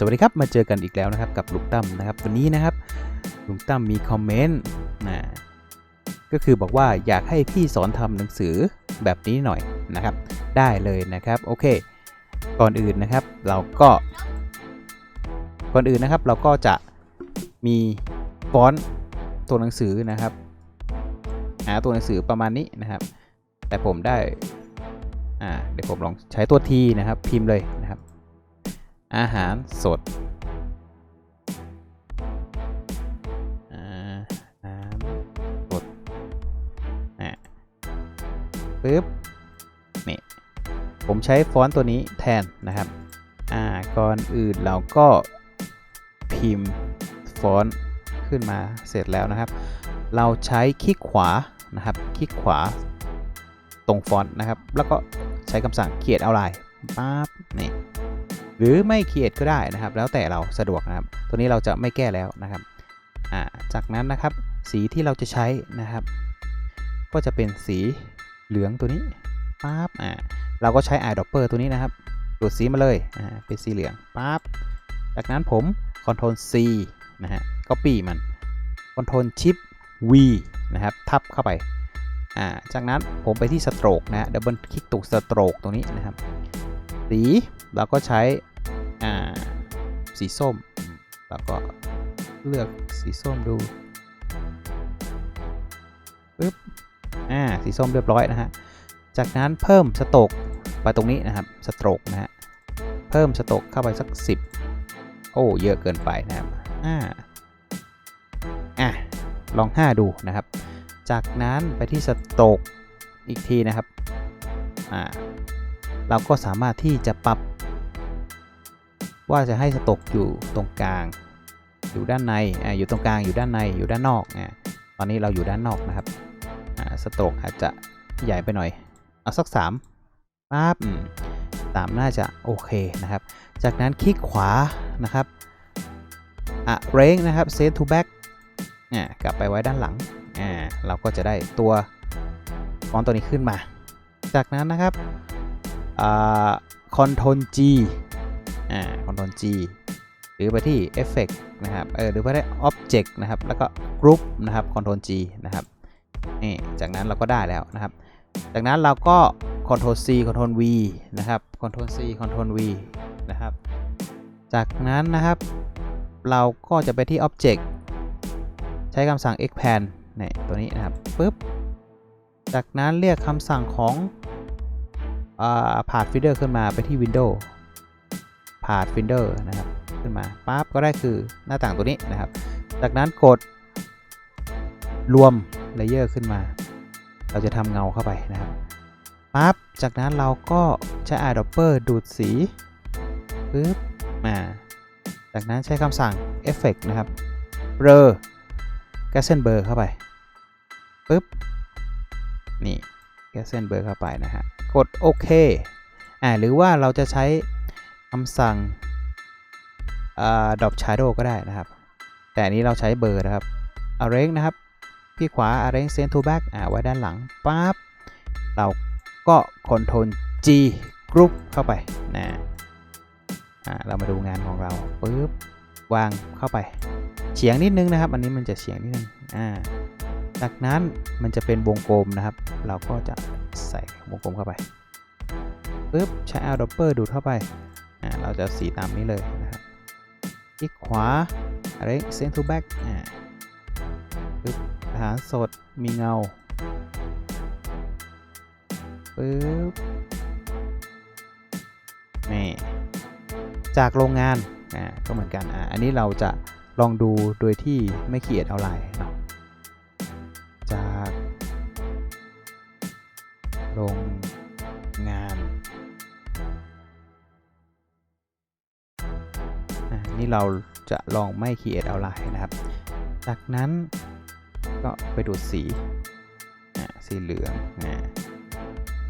สวัสดีครับมาเจอกันอีกแล้วนะครับกับลุงตั้มนะครับ วันนี้นะครับลุงตั้มมีคอมเมนต์นะก็คือบอกว่าอยากให้พี่สอนทำหนังสือแบบนี้หน่อยนะครับ ได้เลยนะครับโอเค ก่อนอื่นนะครับ เราก็ก่อนอื่นนะครับ เราก็จะมีฟอนต์ตัวหนังสือนะครับ หาตัวหนังสือประมาณนี้นะครับ แต่ผมได้อ่าเดี๋ยวผมลองใช้ตัวทีนะครับ พิมพ์เลยนะครับ อาหารสดอาหารสดอะปึ๊บนี่ผมใช้ฟอนต์ตัวนี้แทนนะครับ อ่า ก่อนอื่นเราก็พิมพ์ฟอนต์ขึ้นมาเสร็จแล้วนะครับ เราใช้คลิกขวานะครับ คลิกขวาตรงฟอนต์นะครับ แล้วก็ใช้คำสั่งเขียนเอาลน์ปั๊บนี่ หรือไม่เขียนก็ได้นะครับ แล้วแต่เราสะดวกนะครับ ตัวนี้เราจะไม่แก้แล้วนะครับจากนั้นนะครับสีที่เราจะใช้นะครับ ก็จะเป็นสีเหลืองตัวนี้ปั๊บอ่าเราก็ใช้ eyedropper ตัวนี้นะครับดูดสีมาเลยอ่าเป็นสีเหลืองปั๊บจากนั้นผม Ctrl C นะฮะ copy มัน Ctrl Shift V นะครับ ทับเข้าไปอ่าจากนั้นผมไปที่ stroke นะฮะ double คลิกตรง stroke ตรงนี้นะครับ สีเราก็ใช้ สีส้ม แล้วก็เลือกสีส้มดูปึ๊บอ่าสีส้มเรียบร้อยนะฮะ จากนั้นเพิ่มสโตรกไปตรงนี้นะครับสโตรกนะฮะเพิ่มสโตรกเข้าไปสัก 10 โอ้เยอะเกินไปนะครับอ่าอะลอง 5 ดูนะครับ จากนั้นไปที่สโตรกอีกทีนะครับอ่าเราก็สามารถที่จะปรับ ว่าจะให้สโตรกอยู่ตรงกลาง อยู่ด้านในอ่าอยู่ตรงกลางอยู่ด้านในอยู่ด้านนอกอ่าตอนนี้เราอยู่ด้านนอกนะครับอ่าสโตรกอาจจะใหญ่ไปหน่อยเอาสัก3ปั๊บสามน่าจะโอเคนะครับ จากนั้นคลิกขวานะครับอะเร่งนะครับ set to back อ่ากลับไปไว้ด้านหลังอ่าเราก็จะได้ตัวฟอนต์ตัวนี้ขึ้นมา จากนั้นนะครับอ่า Ctrl G อ่า Ctrl G หรือไปที่ Effect นะครับ เออ หรือไปที่ Object นะครับ แล้วก็ Group นะครับ Ctrl G นะครับ นี่ จากนั้นเราก็ได้แล้วนะครับ จากนั้นเราก็ Ctrl C Ctrl V นะครับ Ctrl C Ctrl V นะครับ จากนั้นนะครับ เราก็จะไปที่ Object ใช้คำสั่ง expand นี่ตัวนี้นะครับปึ๊บ จากนั้นเรียกคำสั่งของพาดฟิเดอร์ขึ้นมาไปที่ Windows พาดฟิเดอร์นะครับ ขึ้นมาปั๊บก็ได้คือหน้าต่างตัวนี้นะครับ จากนั้นกดรวมเลเยอร์ขึ้นมา เราจะทำเงาเข้าไปนะครับปั๊บจากนั้นเราก็ใช้ eyedropper ดูดสีปึ๊บมาจากนั้นใช้คำสั่ง Effect นะครับ blur g a s s e n b l u r เข้าไปปึ๊บนี่ g a s s e n b l u r เข้าไปนะฮะ กดโอเคอ่าหรือว่าเราจะใช้ คำสั่งดอ่า drop shadow ก็ได้นะครับ แต่อันนี้เราใช้เบอร์นะครับ arrange นะครับพี่ขวา arrange send to back อ่าไว้ด้านหลังปั๊บเราก็ control G group เข้าไปนะอ่าเรามาดูงานของเราปึ๊บวางเข้าไปเฉียงนิดนึงนะครับ อันนี้มันจะเฉียงนิดนึงอ่าจากนั้นมันจะเป็นวงกลมนะครับ เราก็จะใส่วงกลมเข้าไปปึ๊บใช้ eyedropper ดูดเข้าไป เราจะสีตามนี้เลยนะครับคลิกขวา arrange send to back อ่าปึ๊บอาหารสดมีเงาปึ๊บนี่จากโรงงานอ่าก็เหมือนกันอ่าอันนี้เราจะลองดูโดยที่ไม่เขียนเอาลายเนาะ นี่เราจะลองไม่เขียนเอาลายนะครับ จากนั้นก็ไปดูดสี สีเหลืองอ่า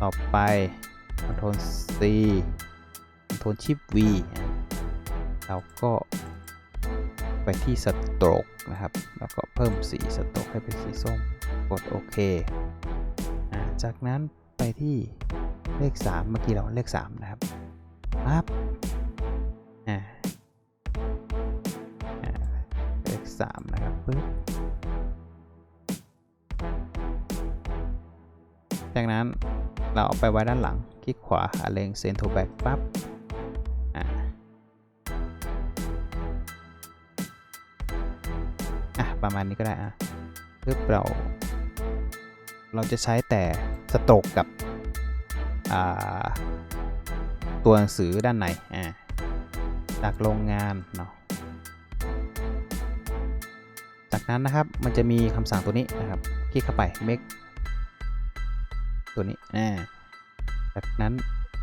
ต่อไป Ctrl C Ctrl Shift V อ่าเราก็ไปที่สโตรกนะครับ แล้วก็เพิ่มสีสโตรกให้เป็นสีส้ม กดโอเค จากนั้นไปที่เลข 3 เมื่อกี้เราเลข 3 นะครับปั๊บอ่า 3 นะครับปึ๊บจากนั้นเราเอาไปไว้ด้านหลัง คลิกขวาหาเลงเซนโทแบ็กปั๊บอะประมาณนี้ก็ได้อะปึ๊บเราเราจะใช้แต่สโตรกกับตัวหนังสือด้านในอ่าจากโรงงานเนาะ จากนั้นนะครับมันจะมีคำสั่งตัวนี้นะครับคลิกเข้าไป make ตัวนี้อ่าจากนั้น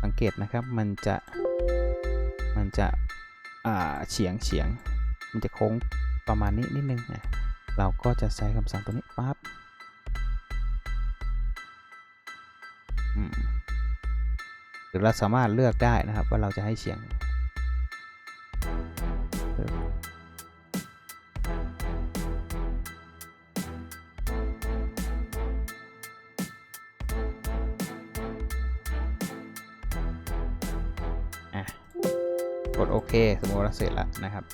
สังเกตนะครับมันจะมันจะอ่าเฉียงเฉียง มันจะโค้งประมาณนี้นิดนึงนะเราก็จะใช้คำสั่งตัวนี้ปั๊บหรือเราสามารถเลือกได้นะครับว่าเราจะให้เฉียง กดโอเค สมมติเราเสร็จแล้วนะครับ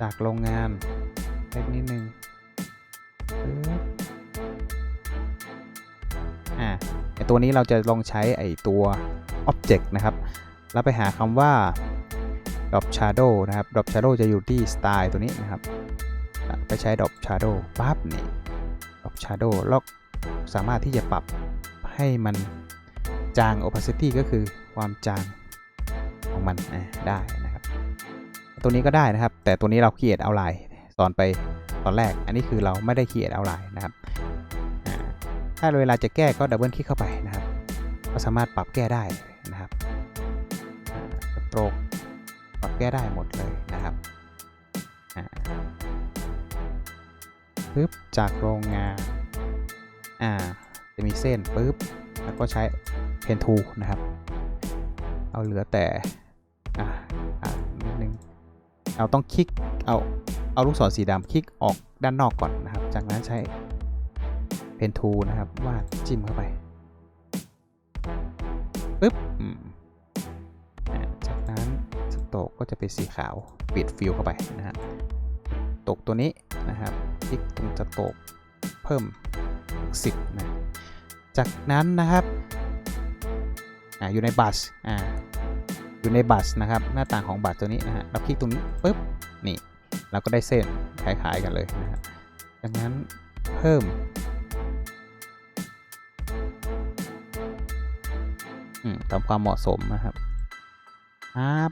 จากโรงงานเล็กนิดนึงอะไอตัวนี้เราจะลองใช้ไอตัว Object นะครับ แล้วไปหาคำว่า Drop Shadow นะครับ Drop Shadow จะอยู่ที่ Style ตัวนี้นะครับ ไปใช้ Drop Shadow ปั๊บนี่ Drop Shadow แล้วสามารถที่จะปรับให้มันจาง Opacity ก็คือความจางของมันอะได้นะ ตัวนี้ก็ได้นะครับ แต่ตัวนี้เรา create outline สอนไปตอนแรก อันนี้คือเราไม่ได้ create outline นะครับ ถ้าเวลาจะแก้ก็ดับเบิลคลิกเข้าไปนะครับ ก็สามารถปรับแก้ได้นะครับโตรกปรับแก้ได้หมดเลยนะครับปึ๊บจากโรงงานอ่าจะมีเส้นปึ๊บแล้วก็ใช้เพนทูนะครับ เอาเหลือแต่ เราต้องคลิกเอาเอาลูกศรสีดำคลิกออกด้านนอกก่อนนะครับ จากนั้นใช้เพนทูนะครับวาดจิ้มเข้าไปปึ๊บอืมจากนั้นสโตกก็จะเป็นสีขาวปิดฟิลเข้าไปนะฮะตกตัวนี้นะครับ คลิกตรงสโตกเพิ่ม 10นะจากนั้นนะครับอ่าอยู่ในบัสอ่า อยู่ในบัสนะครับ หน้าต่างของบัสตัวนี้นะฮะเราคลิกตรงนี้ปุ๊บนี่เราก็ได้เส้นคล้ายๆกันเลยนะฮะดังนั้นเพิ่มอืมตามความเหมาะสมนะครับครับ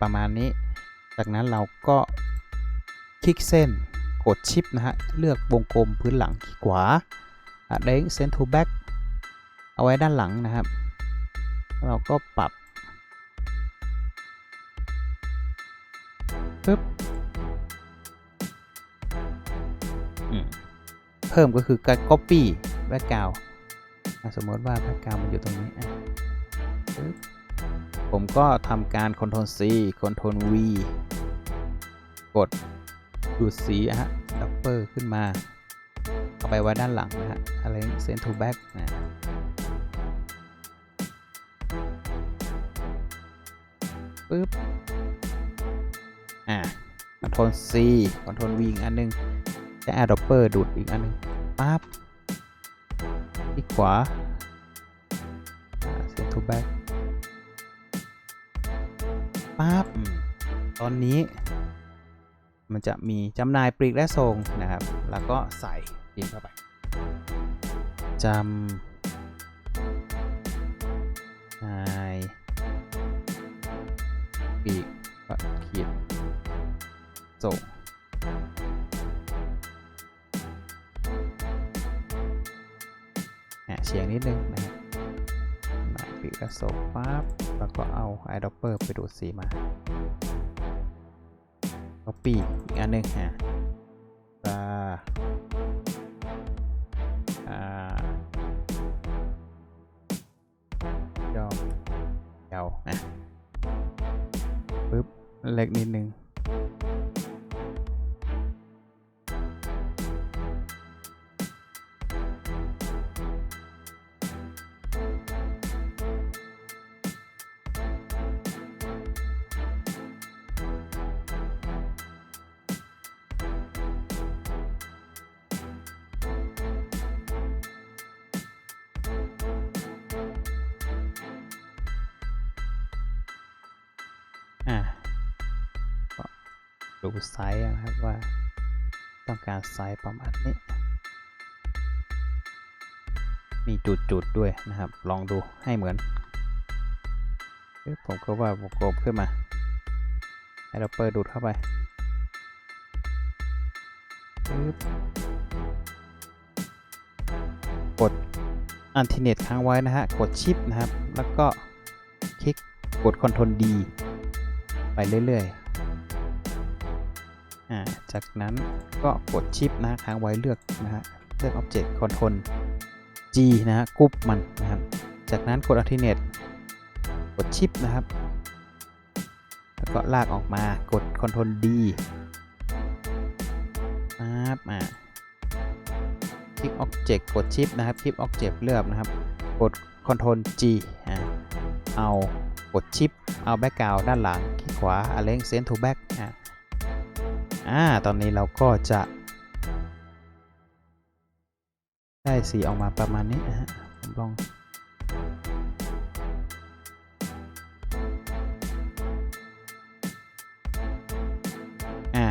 ประมาณนี้ จากนั้นเราก็คลิกเส้นกดชิปนะฮะ เลือกวงกลมพื้นหลังคลิกขวา เด้งเซนทูแบ็ก เอาไว้ด้านหลังนะครับ เราก็ปรับปึ๊บเพิ่มก็คือการ copy background สมมติว่า background มันอยู่ตรงนี้ผมก็ทำการ Ctrl C Ctrl V กดดูดสีฮะดับเบิลขึ้นมา เอาไปไว้ด้านหลังนะฮะ Align Send to Back นะ ปึ๊บ อ่า Ctrl C Ctrl V อีกอันหนึงใช้ Adopter ดูดอีกอันหนึงปั๊บคลิกขวา Send to Back ปั๊บตอนนี้ มันจะมีจำหน่ายปลีกและส่งนะครับ แล้วก็ใส่พิมเข้าไปจำหน่า ส่ง เฉียงนิดนึงนะครับจำหน่าปลีกและส่งปั๊บแล้วก็เอา eyedropper ไปดูดสีมา copy อีกอันหนึ่งฮะปลาอ่ายอมยาวนะปึ๊บเล็กนิดนึง ดูไซส์นะครับว่าต้องการไซส์ประมาณนี้ มีจุดๆด้วยนะครับ ลองดูให้เหมือนผมก็ว่าวงกลมขึ้นมาให้เราเปิดดูดเข้าไปกดอันเทเนตค้างไว้นะฮะ กดชิปนะครับ แล้วก็คลิกกด Ctrl D ไปเรื่อย ๆ จากนั้นก็กดชิปนะค้างไว้เลือกนะฮะเลือก Object Ctrl G นะฮะกรุ๊ปมันนะครับจากนั้นกด Alternate กดชิปนะครับ แล้วก็ลากออกมากด Ctrl D นะครับอ่าคลิก Object กดชิปนะครับคลิก Object เลือกนะครับ กด Ctrl G อ่าเอากดชิปเอา Background ด้านหลังคลิกขวา Arrange Send to Back อ่า อ่า ตอนนี้เราก็จะ ได้สีออกมาประมาณนี้นะฮะผมลองอะ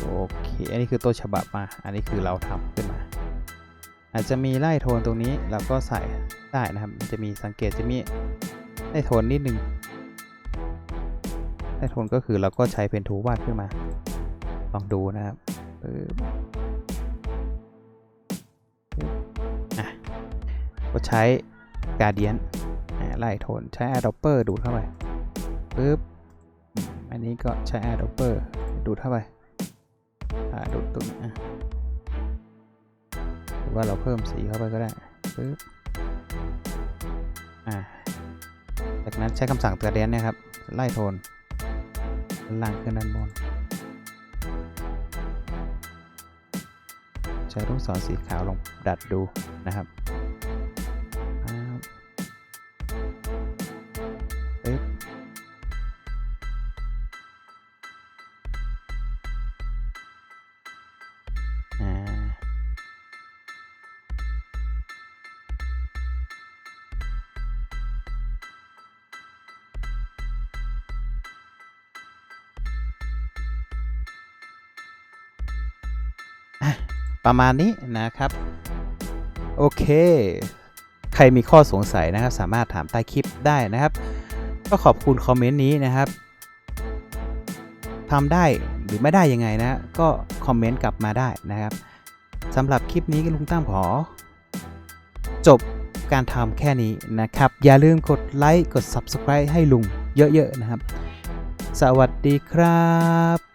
โอเค อันนี้คือต้นฉบับมา อันนี้คือเราทำขึ้นมา อาจจะมีไล่โทนตรงนี้เราก็ใส่ได้นะครับ มันจะมีสังเกตจะมีไล่โทนนิดนึง ไล่โทนก็คือเราก็ใช้เป็นทูวาดขึ้นมา ลองดูนะครับปึ๊บอะก็ใช้ Guardian อ่าไล่โทนใช้ Adopter ดูดเข้าไปปึ๊บอันนี้ก็ใช้ Adopter ดูดเข้าไปอ่าดูดตรงนี้อะหรือว่าเราเพิ่มสีเข้าไปก็ได้ปึ๊บอ่าจากนั้นใช้คำสั่ง Guardian เนะครับ ไล่โทน ด้านล่างขึ้นด้านบน ใช้ลูกศรสีขาวลองดัดดูนะครับ ประมาณนี้นะครับ โอเค ใครมีข้อสงสัยนะครับ สามารถถามใต้คลิปได้นะครับ ก็ขอบคุณคอมเมนต์นี้นะครับทำได้หรือไม่ได้ยังไงนะ ก็คอมเมนต์กลับมาได้นะครับสำหรับคลิปนี้ลุงตั้มขอ จบการทำแค่นี้นะครับ อย่าลืมกดไลค์กด Subscribe ให้ลุงเยอะๆนะครับ สวัสดีครับ